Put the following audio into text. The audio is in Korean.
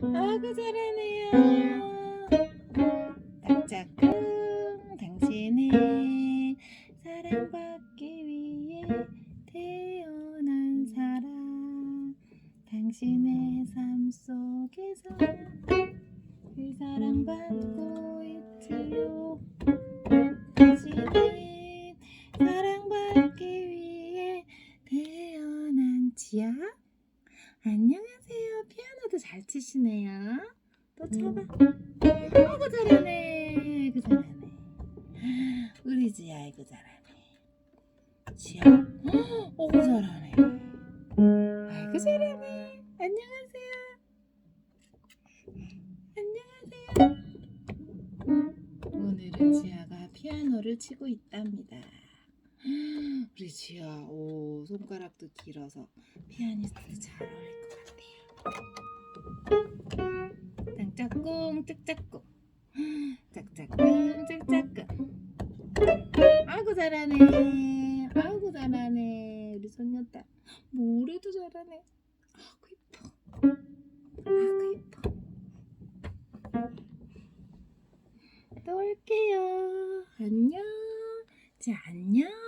아구 잘하네요. 깜짝꿍 당신의 사랑받기 위해 태어난 사람 당신의 삶 속에서 그 사랑받고 있지요. 당신의 사랑받기 위해 태어난 지야. 안녕하세요 피아노도 잘 치시네요. 또 쳐봐. 아이고 잘하네. 아이고 잘하네. 우리 지야 아이고 잘하네. 지야 어구 잘하네. 아이고 잘하네. 안녕하세요. 안녕하세요. 오늘은 지아가 피아노를 치고 있답니다. 우리 지아 오 손가락도 길어서 피아니스트 잘 어울릴 것 같아요 짝짝꿍 짝짝꿍. 짝짝꿍 짝짝꿍. 아이고 잘하네. 아이고 잘하네. 우리 손녀딸. 모래도 잘하네. 아이고 이뻐. 아이고 이뻐. 또 올게요. 안녕. 자 안녕